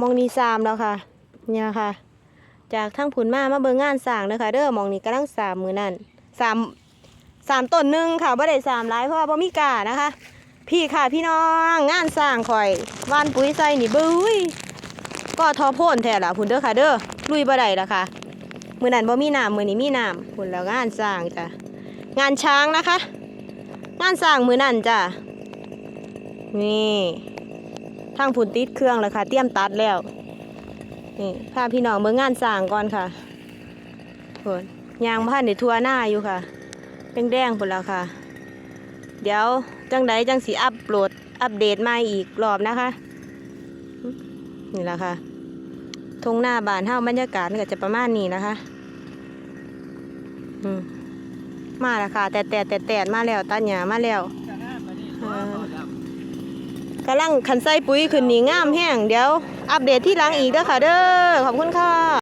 มองนี่สามแล้วค่ะ เนี่ยค่ะ จากทั้งผุนมามาเบิ่งงานสร้างเด้อค่ะเด้อมองนี่กำลังสามมือนั่นสามสามต้นหนึ่งค่ะบ่ได้สามหลายเพราะว่าบ่มีกานะคะ พี่ค่ะพี่น้องงานสร้างข่อยว่านปุ๋ยใส่นี่บุ้ยก็ทอโพ่นแท้ล่ะพุ่นเด้อค่ะ เด้อลุยบ่ได้ล่ะค่ะมือนั้นบ่มีน้ำมือนี้มีน้ำพุ่นแล้วงานสร้างจ้ะงานช้างนะคะ งานสร้างมือนั้นจ้ะนี่ ทางผุนติดเครื่องแล้วค่ะ เตรียมตัดแล้ว นี่พาพี่น้องเบิ่งงานสร้างก่อนค่ะผลยางพันในทัวหน้าอยู่ค่ะแดงๆพุ่นแล้วค่ะ เดี๋ยวจังใดจังสีอัปโหลดอัปเดตมาอีกรอบนะคะ นี่แหละค่ะทงหน้าบานเท่าบรรยากาศมันก็จะประมาณนี้นะคะมมาแล้วค่ะ แต่แต่แต่แต่มาแล้วตัดหญ้ามาแล้ว กำลังคันไส้ปุ๋ยขึ้นนี่งามแห้งเดี๋ยว อัปเดตที่หลังอีกเด้อค่ะเด้อขอบคุณค่ะ